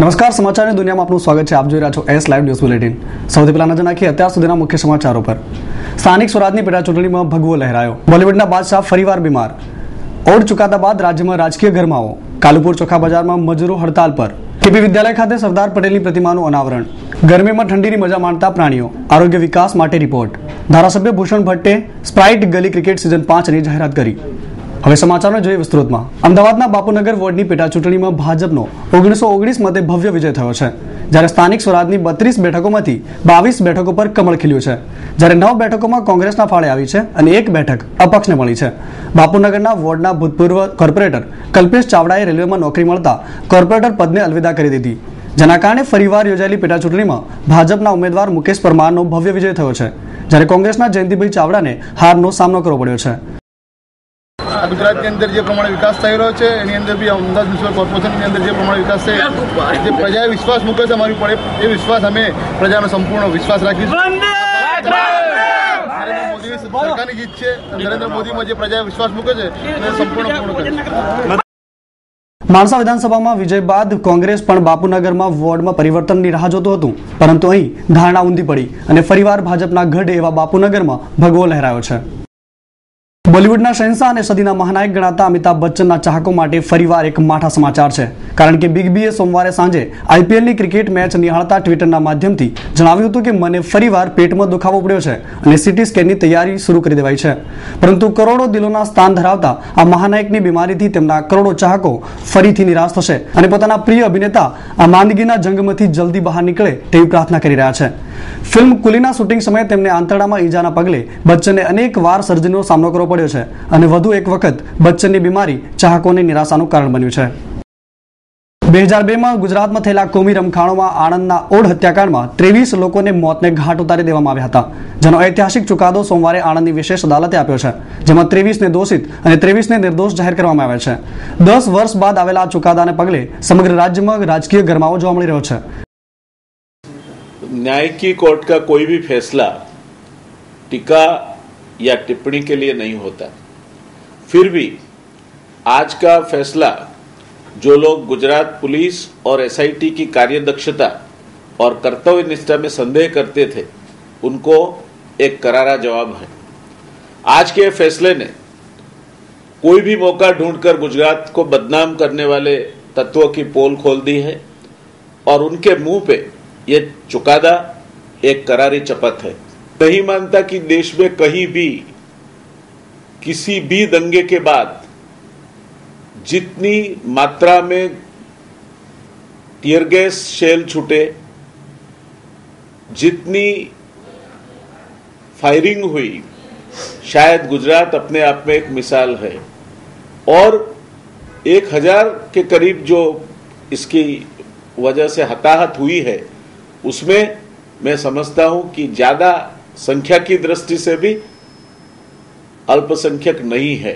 નમસ્કાર, સમાચારની દુનિયામાં આપનું સ્વાગત છે. આપ જોઈ રહ્યા છો એસ લાઈવ ન્યૂઝ બુલેટિન સૌથી પહેલા નજર નાખીએ અત્યાર સુધીના મુખ્ય સમાચારો પર. સ્થાનિક સ્વરાજની પેટા ચૂંટણીમાં ભગવો લહેરાયો. બોલિવૂડના બાદશાહ ફરીવાર બીમાર. ઓડ ચુકાતા બાદ રાજ્યમાં રાજકીય ગરમાવો. કાલુપુર ચોખા બજારમાં મજૂરો હડતાલ પર. કેપી વિદ્યાલય ખાતે સરદાર પટેલની પ્રતિમાનું અનાવરણ. ગરમીમાં ઠંડીની મજા માણતા પ્રાણીઓ. આરોગ્ય વિકાસ માટે રિપોર્ટ. ધારાસભ્ય ભૂષણ ભટ્ટે સ્પ્રાઇટ ગલી ક્રિકેટ સિઝન પાંચની જાહેરાત કરી. હવે સમાચારને જોઈએ વિસ્તૃતમાં. અમદાવાદના બાપુનગર વોર્ડની પેટા ચૂંટણીમાં ભાજપનો ઓગણીસો ઓગણીસ મતે ભવ્ય વિજય થયો છે. જ્યારે સ્થાનિક સ્વરાજની બત્રીસ બેઠકોમાંથી બાવીસ બેઠકો પર કમળ ખીલ્યું છે. જ્યારે નવ બેઠકોમાં કોંગ્રેસના ફાળે આવી છે અને એક બેઠક અપક્ષને મળી છે. બાપુનગરના વોર્ડના ભૂતપૂર્વ કોર્પોરેટર કલ્પેશ ચાવડાએ રેલવેમાં નોકરી મળતા કોર્પોરેટર પદને અલવિદા કરી દીધી. જેના કારણે ફરીવાર યોજાયેલી પેટા ચૂંટણીમાં ભાજપના ઉમેદવાર મુકેશ પરમારનો ભવ્ય વિજય થયો છે. જ્યારે કોંગ્રેસના જયંતિભાઈ ચાવડાને હારનો સામનો કરવો પડ્યો છે. આ ગુજરાતની અંદર જે પ્રમાણે વિકાસ થઈ રહ્યો છે એની અંદર બી અમદાવાદ મ્યુનિસિપલ કોર્પોરેશનની અંદર જે પ્રમાણે વિકાસ છે જે પ્રજાએ વિશ્વાસ મૂકે છે અમારી પડે એ વિશ્વાસ અમે પ્રજાનો સંપૂર્ણ વિશ્વાસ રાખીશું સરકારની જીત છે. નરેન્દ્ર મોદીમાં જે પ્રજાએ વિશ્વાસ મૂકે છે એને સંપૂર્ણ પૂર્ણ માણસા વિધાનસભામાં વિજય બાદ કોંગ્રેસ પણ બાપુનગરમાં વોર્ડમાં પરિવર્તનની રાહ જોતું હતું. પરંતુ અહીં ધારણા ઊંધી પડી અને ફરીવાર ભાજપના ગઢ એવા બાપુનગરમાં ભગવો લહેરાયો છે. બોલિવૂડના શહેનશાહ અને સદીના મહાનાયક ગણાતા અમિતાભ બચ્ચનના ચાહકો માટે ફરીવાર એક માઠા સમાચાર છે. કારણ કે બિગ બીએ સોમવારે સાંજે આઈપીએલની ક્રિકેટ મેચ નિહાળતા ટ્વિટરના માધ્યમથી જણાવ્યું હતું કે મને ફરીવાર પેટમાં દુખાવો પડ્યો છે અને સીટી સ્કેનની તૈયારી શરૂ કરી દેવાઈ છે. પરંતુ કરોડો દિલોના સ્થાન ધરાવતા આ મહાનાયકની બીમારીથી તેમના કરોડો ચાહકો ફરીથી નિરાશ થશે અને પોતાના પ્રિય અભિનેતા આ માંદગીના જંગમાંથી જલ્દી બહાર નીકળે તેવી પ્રાર્થના કરી રહ્યા છે. ફિલ્મ કુલીના શૂટિંગ સમયે તેમને આંતરડામાં ઈજાના પગલે બચ્ચને અનેક વાર સર્જરીનો સામનો કરવો પડ્યો છે અને વધુ એક વખત બચ્ચનની બીમારી ચાહકોની નિરાશાનું કારણ બન્યું છે. બે હજાર બેમાં ગુજરાતમાં થયેલા કોમી રમખાણોમાં આણંદના ઓઢ હત્યાકાંડમાં ત્રેવીસ લોકોને મોતને ઘાટ ઉતારી દેવામાં આવ્યા હતા, જેનો ઐતિહાસિક ચુકાદો સોમવારે આણંદની વિશેષ અદાલતે આપ્યો છે, જેમાં ત્રેવીસને દોષિત અને ત્રેવીસને નિર્દોષ જાહેર કરવામાં આવ્યા છે. દસ વર્ષ બાદ આવેલા આ ચુકાદાને પગલે સમગ્ર રાજ્યમાં રાજકીય ગરમાવો જોવા મળી રહ્યો છે. न्याय की कोर्ट का कोई भी फैसला टीका या टिप्पणी के लिए नहीं होता। फिर भी आज का फैसला, जो लोग गुजरात पुलिस और एसआईटी की कार्यदक्षता और कर्तव्य निष्ठा में संदेह करते थे, उनको एक करारा जवाब है। आज के फैसले ने कोई भी मौका ढूंढकर गुजरात को बदनाम करने वाले तत्वों की पोल खोल दी है और उनके मुँह पे ये चुकादा एक करारी चपत है। नहीं मानता कि देश में कहीं भी, किसी भी दंगे के बाद, जितनी मात्रा में टीयर गैस शेल छूटे, जितनी फायरिंग हुई, शायद गुजरात अपने आप में एक मिसाल है। और एक हज़ार के करीब जो इसकी वजह से हताहत हुई है उसमें मैं समझता हूँ कि ज़्यादा संख्या की दृष्टि से भी अल्पसंख्यक नहीं है।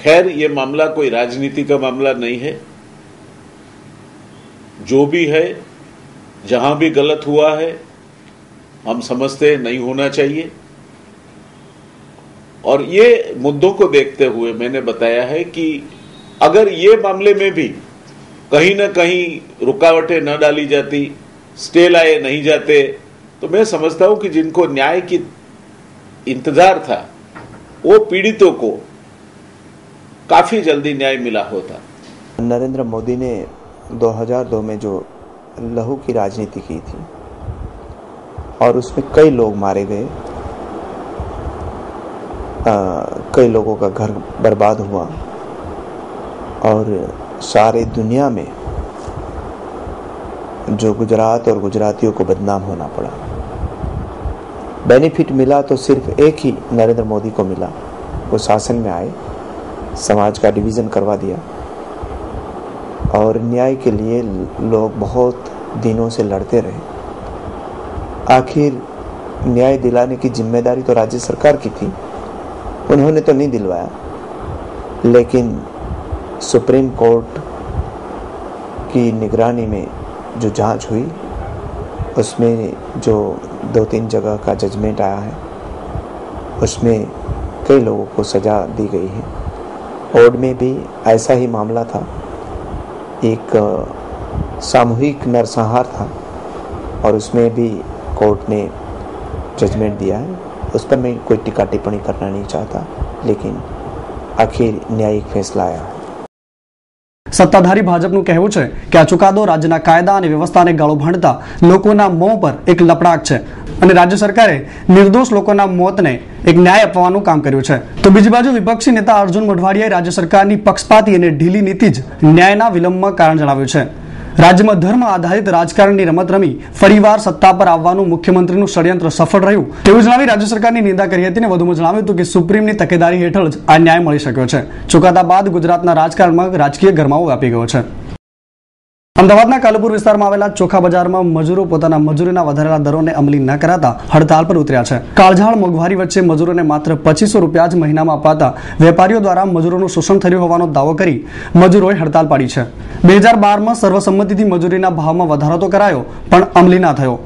खैर, ये मामला कोई राजनीति का मामला नहीं है। जो भी है, जहाँ भी गलत हुआ है, हम समझते नहीं होना चाहिए। और ये मुद्दों को देखते हुए मैंने बताया है कि अगर ये मामले में भी कहीं ना कहीं रुकावटें न डाली जाती स्टे लाए नहीं जाते। तो मैं समझता हूँ कि जिनको न्याय की इंतज़ार था, वो पीड़ितों को काफ़ी जल्दी न्याय मिला होता। नरेंद्र मोदी ने 2002 में जो लहू की राजनीति की थी, और उसमें कई लोग मारे गए। कई लोगों का घर बर्बाद हुआ, और सारे दुनिया में जो गुजरात और गुजरातियों को बदनाम होना पड़ा। बेनिफिट मिला तो सिर्फ़ एक ही नरेंद्र मोदी को मिला। वो शासन में आए, समाज का डिवीज़न करवा दिया। और न्याय के लिए लोग बहुत दिनों से लड़ते रहे। आखिर न्याय दिलाने की ज़िम्मेदारी तो राज्य सरकार की थी। उन्होंने तो नहीं दिलवाया। लेकिन सुप्रीम कोर्ट की निगरानी में जो जाँच हुई, उसमें जो दो तीन जगह का जजमेंट आया है, उसमें कई लोगों को सज़ा दी गई है। ओड में भी ऐसा ही मामला था। एक सामूहिक नरसंहार था और उसमें भी कोर्ट ने जजमेंट दिया है। उस पर मैं कोई टिका टिप्पणी करना नहीं चाहता, लेकिन आखिर न्यायिक फैसला आया है। સત્તાધારી ભાજપનું કહેવું છે કે આ ચુકાદો રાજ્યના કાયદા અને વ્યવસ્થાને ગાળો ભાંડતા લોકોના મોં પર એક લપડાક છે. અને રાજ્ય સરકારે નિર્દોષ લોકોના મોતને એક ન્યાય અપવાનું કામ કર્યું છે. તો બીજી બાજુ વિપક્ષી નેતા અર્જુન મોઢવાડિયાએ રાજ્ય સરકારની પક્ષપાતી અને ઢીલી નીતિ જ ન્યાયના વિલંબમાં કારણ જણાવ્યું છે. રાજ્યમાં ધર્મ આધારિત રાજકારણની રમત રમી ફરીવાર સત્તા પર આવવાનું મુખ્યમંત્રીનું ષડયંત્ર સફળ રહ્યું. તેવું જણાવી રાજ્ય સરકારની નિંદા કરી હતી અને વધુમાં જણાવ્યું હતું કે સુપ્રીમની તકેદારી હેઠળ જ આ ન્યાય મળી શક્યો છે. ચુકાદા બાદ ગુજરાતના રાજકારણમાં રાજકીય ગરમાવો વ્યાપી ગયો છે. અમદાવાદના કાલુપુર વિસ્તારમાં આવેલા ચોખા બજારમાં મજૂરો પોતાના મજૂરીના વધારેલા દરોને અમલી ન કરાતા હડતાલ પર ઉતર્યા છે. કાળઝાળ મોંઘવારી વચ્ચે મજૂરોને માત્ર પચીસો રૂપિયા જ મહિનામાં અપાતા વેપારીઓ દ્વારા મજૂરોનું શોષણ થયું હોવાનો દાવો કરી મજૂરોએ હડતાલ પાડી છે. બે હજાર બારમાં સર્વસંમતિથી મજૂરીના ભાવમાં વધારો તો કરાયો, પણ અમલી ના થયો.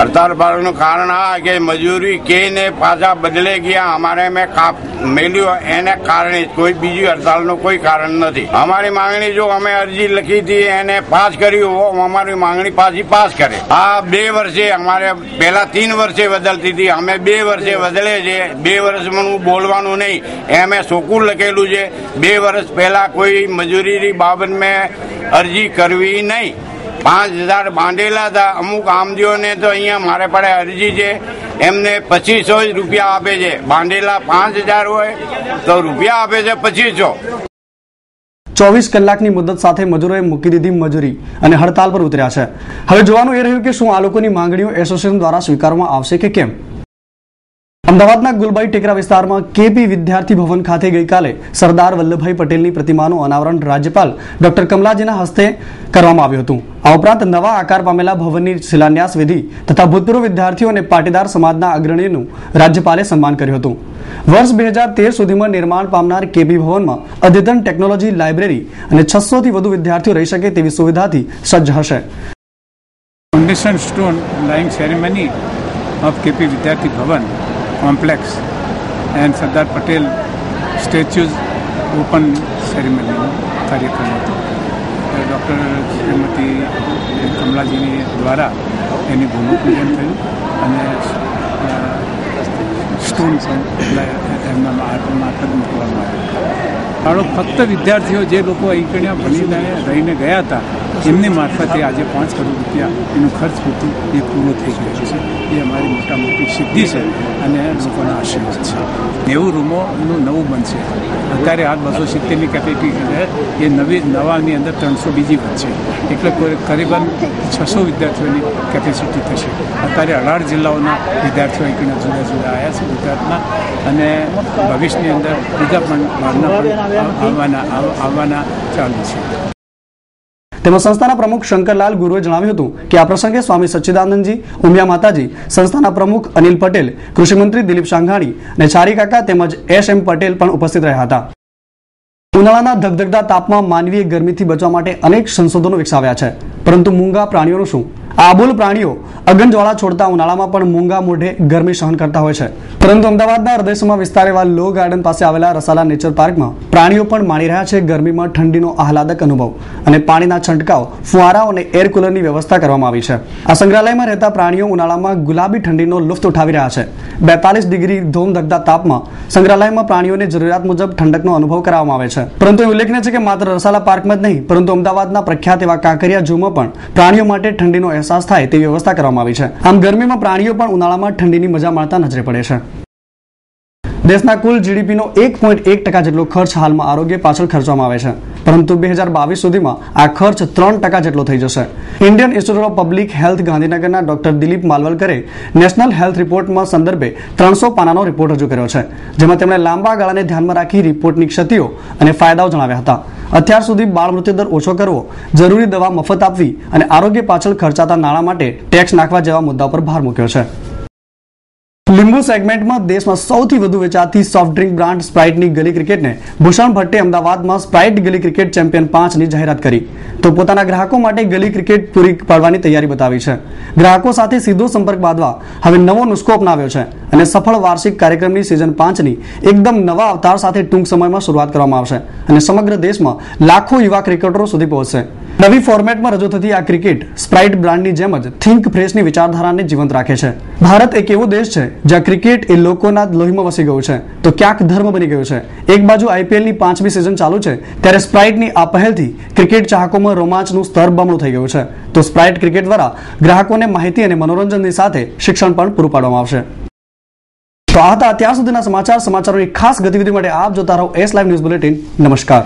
હડતાલ પાડવાનું કારણ આ કે મજૂરી કે ને પાછા બદલે ગયા, અમારે મેં કાપ મેલ્યું, એને કારણે કોઈ બીજી હડતાલનું કોઈ કારણ નથી. અમારી માંગણી જો અમે અરજી લખી હતી, એને પાસ કર્યું હો અમારી માંગણી પાછી પાસ કરે. આ બે વર્ષે અમારે, પહેલા તીન વર્ષે બદલતી હતી, અમે બે વર્ષે બદલે છે, બે વર્ષમાં બોલવાનું નહીં, એમ સોકું લખેલું છે, બે વર્ષ પહેલા કોઈ મજૂરીની બાબત મેં અરજી કરવી નહીં. પાંચ હજાર બાંધેલા હતા. અમુક આમદીઓને તો અહીંયા મારે પડે અરજી છે. એમને પચીસો જ રૂપિયા આપે છે. બાંધેલા પાંચ હજાર હોય તો રૂપિયા આપે છે પચીસો. ચોવીસ કલાકની મુદત સાથે મજૂરોએ મૂકી દીધી મજૂરી અને હડતાલ પર ઉતર્યા છે. હવે જોવાનું એ રહ્યું કે શું આ લોકોની માંગણીઓ એસોસિએશન દ્વારા સ્વીકારવામાં આવશે કે કેમ? અમદાવાદના ગુલબાઈ ટેકરા વિસ્તારમાં કેપી વિદ્યાર્થી ભવન ખાતે ગઈકાલે સરદાર વલ્લભભાઈ પટેલની પ્રતિમાનું અનાવરણ રાજ્યપાલ ડોક્ટર કમલાજીના હસ્તે કરવામાં આવ્યું હતું. આ ઉપરાંત નવા આકાર પામેલા ભવનની શિલાન્યાસ વિધિ તથા ભૂતપૂર્વ વિદ્યાર્થીઓ અને પાટીદાર સમાજના અગ્રણીનું રાજ્યપાલે સન્માન કર્યું હતું. વર્ષ બે હજાર તેર સુધીમાં નિર્માણ પામનાર કેપી ભવનમાં અદ્યતન ટેકનોલોજી લાઇબ્રેરી અને છસોથી વધુ વિદ્યાર્થીઓ રહી શકે તેવી સુવિધાથી સજ્જ હશે. Foundation stone laying ceremony of KP Vidyarthi Bhavan complex. And Sardar Patel statues open ceremony કાર્યક્રમ હતો ડૉક્ટર શ્રીમતી કમલાજીની દ્વારા એની ભૂમિપૂજન થયું અને સ્ટોન એમના મારફત મૂકવામાં આવ્યું ફાળો ફક્ત વિદ્યાર્થીઓ જે લોકો અહીં કણ્યા ભણીને રહીને ગયા હતા એમની મારફતે આજે પાંચ કરોડ રૂપિયા એનું ખર્ચ પૂરતું એ પૂરું થઈ ગયો છે. એ અમારી મોટા મોટી સિદ્ધિ છે અને લોકોના આશીર્વાદ છે. નેવું રૂમોનું નવું બનશે. અત્યારે હાલ બસો સિત્તેરની કેપેસિટી છે. એ નવી, નવાની અંદર ત્રણસો બીજી બનશે એટલે કરીબન છસો વિદ્યાર્થીઓની કેપેસિટી થશે. અત્યારે અઢાર જિલ્લાઓના વિદ્યાર્થીઓ એકના જુદા જુદા આવ્યા છે ગુજરાતના. અને ભવિષ્યની અંદર બીજા પણ બહારના પણ આવવાના આવવાના ચાલુ છે. તેમાં સંસ્થાના પ્રમુખ શંકરલાલ ગુરુએ જણાવ્યું હતું કે આ પ્રસંગે સ્વામી સચ્ચિદાનંદજી, ઉમિયા માતાજી, સંસ્થાના પ્રમુખ અનિલ પટેલ, કૃષિમંત્રી દિલીપ સાંઘાણી અને ચારી કાકા તેમજ એસ એમ પટેલ પણ ઉપસ્થિત રહ્યા હતા. ઉનાળાના ધગધગતા તાપમાં માનવીય ગરમીથી બચવા માટે અનેક સંશોધનો વિકસાવ્યા છે. પરંતુ મૂંગા પ્રાણીઓનું શું? આબોલ પ્રાણીઓ અગનજ્વાળા છોડતા ઉનાળામાં પણ મૂંગા મોઢે ગરમી સહન કરતા હોય છે. પરંતુ અમદાવાદના હૃદયસમાં વિસ્તાર એવા લો ગાર્ડન પાસે આવેલા રસાલા નેચર પાર્કમાં પ્રાણીઓ પણ માણી રહ્યા છે ગરમીમાં ઠંડીનો આહલાદક અનુભવ અને પાણીના છંટકાવ, ફુવારાઓ અને એર કુલરની વ્યવસ્થા કરવામાં આવી છે. આ સંગ્રહાલયમાં રહેતા પ્રાણીઓ ઉનાળામાં ગુલાબી ઠંડીનો લુફ્ત ઉઠાવી રહ્યા છે. બેતાલીસ ડિગ્રી ધોમ ધગતા તાપમાં સંગ્રહાલયમાં પ્રાણીઓને જરૂરિયાત મુજબ ઠંડકનો અનુભવ કરાવવામાં આવે છે. પરંતુ ઉલ્લેખનીય છે કે માત્ર રસાલા પાર્કમાં જ નહીં, પરંતુ અમદાવાદના પ્રખ્યાત એવા કાંકરિયા ઝૂમાં પણ પ્રાણીઓ માટે ઠંડીનો અહેસાસ થાય તેવી વ્યવસ્થા કરવામાં આવી છે. આમ ગરમીમાં પ્રાણીઓ પણ ઉનાળામાં ઠંડીની મજા માણતા નજરે પડે છે. દેશના કુલ જીડીપીનો એક પોઈન્ટ એક ટકા જેટલો ખર્ચ હાલમાં આરોગ્ય પાછળ ખર્ચવામાં આવે છે. પરંતુ બે હજાર બાવીસ સુધીમાં આ ખર્ચ ત્રણ ટકા જેટલો થઈ જશે. Indian institute of public health ગાંધીનગરના ડોક્ટર દિલીપ માલવલકરે નેશનલ હેલ્થ રિપોર્ટમાં સંદર્ભે ત્રણસો પાનાનો રિપોર્ટ રજૂ કર્યો છે, જેમાં તેમણે લાંબા ગાળાને ધ્યાનમાં રાખી રિપોર્ટની ક્ષતિઓ અને ફાયદાઓ જણાવ્યા હતા. અત્યાર સુધી બાળ મૃત્યુદર ઓછો કરવો, જરૂરી દવા મફત આપવી અને આરોગ્ય પાછળ ખર્ચાતા નાણાં માટે ટેક્સ નાખવા જેવા મુદ્દા પર ભાર મૂક્યો છે. લીંબુ સેગમેન્ટમાં દેશમાં સૌથી વધુ વેચાતી સોફ્ટ ડ્રિંક બ્રાન્ડ સ્પ્રાઇટની ગલી ક્રિકેટને ભૂષણ ભટ્ટે અમદાવાદમાં સ્પ્રાઇટ ગલી ક્રિકેટ ચેમ્પિયન પાંચની જાહેરાત કરી. તો પોતાના ગ્રાહકો માટે ગલી ક્રિકેટ પૂરી પાડવાની તૈયારી બતાવી છે. ગ્રાહકો સાથે સીધો સંપર્ક બાંધવા હવે નવો નુસ્ખો અપનાવ્યો છે અને સફળ વાર્ષિક કાર્યક્રમની સિઝન પાંચની એકદમ નવા અવતાર સાથે ટૂંક સમયમાં શરૂઆત કરવામાં આવશે અને સમગ્ર દેશમાં લાખો યુવા ક્રિકેટરો સુધી પહોંચશે. નવી ફોર્મેટમાં રજૂ થતી આ ક્રિકેટ સ્પ્રાઇટ બ્રાન્ડની જેમ જ થિંક ફ્રેશની વિચારધારાને જીવંત રાખે છે. ભારત એક એવો દેશ છે જ્યાં ક્રિકેટ એ લોકોના લોહીમાં વસી ગયું છે. તો ક્યાંક ધર્મ બની ગયું છે. એક બાજુ આઈપીએલની પાંચમી સિઝન ચાલુ છે, ત્યારે સ્પ્રાઇટની આ પહેલથી ક્રિકેટ ચાહકોમાં રોમાંચનું સ્તર બમણું થઈ ગયું છે. તો સ્પ્રાઇટ ક્રિકેટ દ્વારા ગ્રાહકોને માહિતી અને મનોરંજનની સાથે શિક્ષણ પણ પૂરું પાડવામાં આવશે. તો આ હતા અત્યાર સુધીના સમાચાર. સમાચારોની ખાસ ગતિવિધિ માટે આપ જોતા રહો એસ લાઈવ ન્યૂઝ બુલેટિન નમસ્કાર.